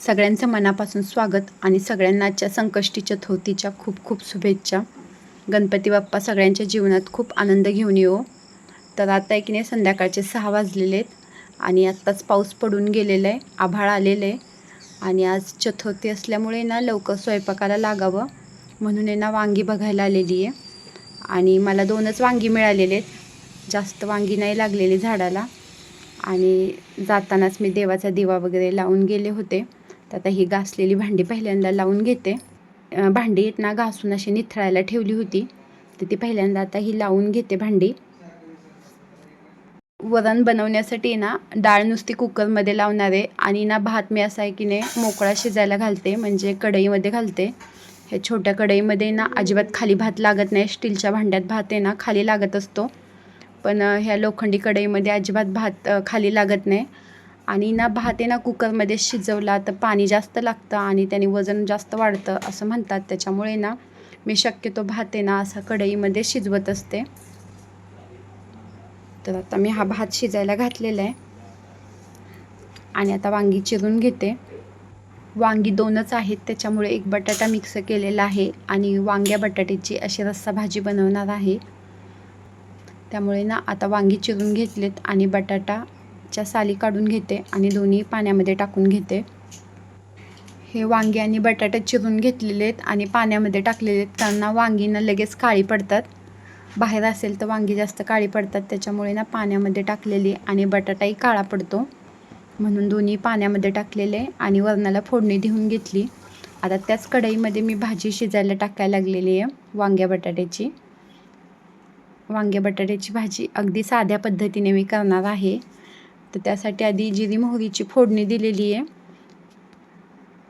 सगळ्यांचं मनापासून स्वागत आणि सगळ्यांनाच्या संकष्टी चतुर्थीच्या खूप खूप शुभेच्छा. गणपती बाप्पा सगळ्यांच्या जीवनात खूप आनंद घेऊन येऊ तर आता एक नाही संध्याकाळचे सहा वाजलेले आहेत आणि आत्ताच पाऊस पडून गेलेला आहे आभाळ आलेलं आहे. आणि आज चतुर्थी असल्यामुळे ना लवकर स्वयंपाकाला लागावं म्हणून आहे ना वांगी बघायला आलेली आहे. आणि मला दोनच वांगी मिळालेले आहेत. जास्त वांगी नाही लागलेली झाडाला. आणि जातानाच मी देवाचा दिवा वगैरे लावून गेले होते. तर आता ही घासलेली भांडी पहिल्यांदा लावून घेते. भांडी येत ना घासून अशी निथळायला ठेवली होती. तर ती पहिल्यांदा आता ही लावून घेते भांडी. वरण बनवण्यासाठी ना डाळ नुसती कुकरमध्ये लावणार आहे. आणि ना भात मी असा आहे की नाही मोकळा शिजायला घालते म्हणजे कढईमध्ये घालते. हे छोट्या कढईमध्ये ना अजिबात खाली भात लागत नाही. स्टीलच्या भांड्यात भात आहे ना खाली लागत असतो. पण ह्या लोखंडी कढईमध्ये अजिबात भात खाली लागत नाही. आणि ना भात आहे ना कुकरमध्ये शिजवला तर पाणी जास्त लागतं आणि त्याने वजन जास्त वाढतं असं म्हणतात. त्याच्यामुळे ना मी शक्यतो भात आहे ना असा कढईमध्ये शिजवत असते. तर आता मी हा भात शिजायला घातलेला आहे. आणि आता वांगी चिरून घेते. वांगी दोनच आहेत त्याच्यामुळे एक बटाटा मिक्स केलेला आहे आणि वांग्या बटाट्याची अशी रस्सा भाजी बनवणार आहे. त्यामुळे ना आता वांगी चिरून घेतलेत आणि बटाटा च्या साली काढून घेते आणि दोन्ही पाण्यामध्ये टाकून घेते. हे वांगी आणि बटाटे चिरून घेतलेले आहेत आणि पाण्यामध्ये टाकलेले आहेत. त्यांना वांगीना लगेच काळी पडतात. बाहेर असेल तर वांगी जास्त काळी पडतात. त्याच्यामुळे ना पाण्यामध्ये टाकलेली आणि बटाटाही काळा पडतो. म्हणून दोन्ही पाण्यामध्ये टाकलेले आणि वरणाला फोडणी देऊन घेतली. आता त्याच कढईमध्ये मी भाजी शिजायला टाकायला लागलेली आहे वांग्या बटाट्याची. वांग्या बटाट्याची भाजी अगदी साध्या पद्धतीने मी करणार आहे. तर त्यासाठी आधी जिरी मोहरीची फोडणी दिलेली आहे.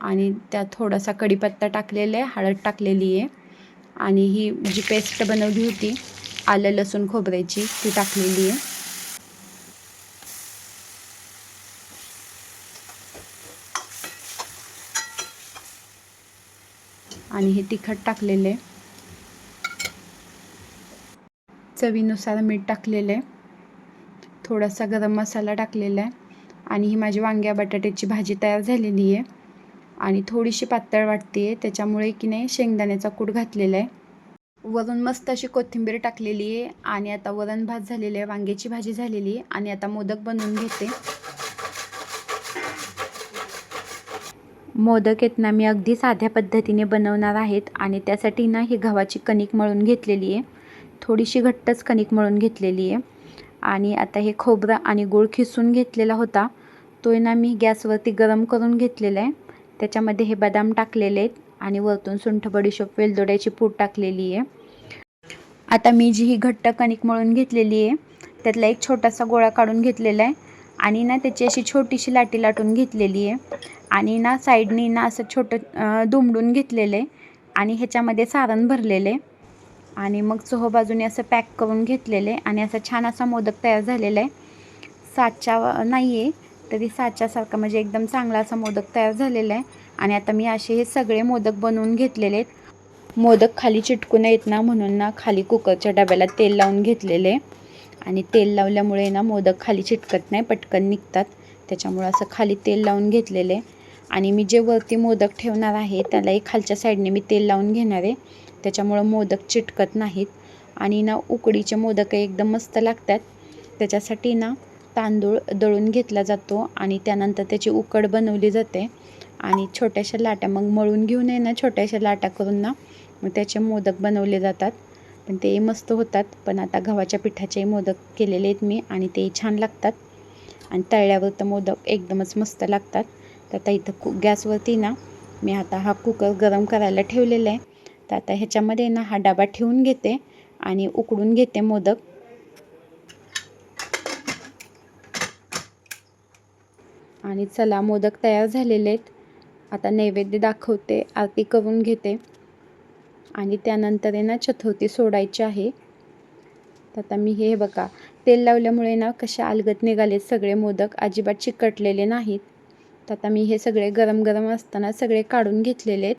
आणि त्यात थोडासा कढीपत्ता टाकलेला आहे हळद टाकलेली आहे. आणि ही जी पेस्ट बनवली होती आलं लसूण खोबऱ्याची ती टाकलेली आहे. आणि हे तिखट टाकलेलं आहे. चवीनुसार मीठ टाकलेलं आहे. थोडासा गरम मसाला टाकलेला आहे. आणि ही माझी वांग्या बटाट्याची भाजी तयार झालेली आहे. आणि थोडीशी पातळ वाटते आहे. त्याच्यामुळे की नाही शेंगदाण्याचा कूट घातलेला आहे. वरून मस्त अशी कोथिंबीर टाकलेली आहे. आणि आता वरण भात झालेले आहे. वांग्याची भाजी झालेली आहे. आणि आता मोदक बनवून घेते. मोदक आहेत ना मी अगदी साध्या पद्धतीने बनवणार आहेत. आणि त्यासाठी ना ही गव्हाची कणिक मळून घेतलेली आहे. थोडीशी घट्टच कणिक मळून घेतलेली आहे. आणि आता हे खोबरं आणि गूळ खिसून घेतलेला होता. तो ना मी गॅसवरती गरम करून घेतलेला आहे. त्याच्यामध्ये हे बदाम टाकलेले आहेत आणि वरतून सुंठ बडीशोप वेलदोड्याची पूड टाकलेली आहे. आता मी जी ही घट्ट कणिक मळून घेतलेली आहे त्यातला एक छोटासा गोळा काढून घेतलेला आहे. आणि ना त्याची अशी छोटीशी लाटी लाटून घेतलेली आहे. आणि ना साईडनी ना असं छोटं दुमडून घेतलेलं आहे. आणि ह्याच्यामध्ये सारण भरलेलं आहे. आणि मग चोह बाजूने असं पॅक करून घेतलेलं आहे आणि असा छान असा मोदक तयार झालेला आहे. साचा नाही आहे तरी साच्यासारखा म्हणजे एकदम चांगला असा मोदक तयार झालेला आहे. आणि आता मी असे हे सगळे मोदक बनवून घेतलेले आहेत. मोदक खाली चिटकून येत ना म्हणून ना खाली कुकरच्या डब्याला तेल लावून घेतलेले आणि तेल लावल्यामुळे ना मोदक खाली चिटकत नाही पटकन निघतात. त्याच्यामुळं असं खाली तेल लावून घेतलेले आहे. आणि मी जे वरती मोदक ठेवणार आहे त्यालाही खालच्या साईडने मी तेल लावून घेणार आहे. त्याच्यामुळं मोदक चिटकत नाहीत. आणि ना उकडीचे मोदक एकदम मस्त लागतात. त्याच्यासाठी ना तांदूळ दळून घेतला जातो आणि त्यानंतर त्याची उकड बनवली जाते. आणि छोट्याशा लाट्या मग मळून घेऊन आहे ना छोट्याशा लाट्या करून ना मग त्याचे मोदक बनवले जातात. पण ते मस्त होतात. पण आता गव्हाच्या पिठाचे मोदक केलेले आहेत मी आणि ते छान लागतात. आणि तळल्यावर तर मोदक एकदमच मस्त लागतात. तर आता इथं कु गॅसवरती ना मी आता हा कुकर गरम करायला ठेवलेला आहे. तर आता ह्याच्यामध्ये ना हा डबा ठेवून घेते आणि उकडून घेते मोदक. आणि चला मोदक तयार झालेले आहेत. आता नैवेद्य दाखवते आरती करून घेते. आणि त्यानंतर आहे ना चतुर्थी सोडायची आहे. तर आता मी हे बघा तेल लावल्यामुळे ना कशा अलगत निघालेत सगळे मोदक अजिबात चिकटलेले नाहीत. आता मी हे सगळे गरम गरम असताना सगळे काढून घेतलेले आहेत.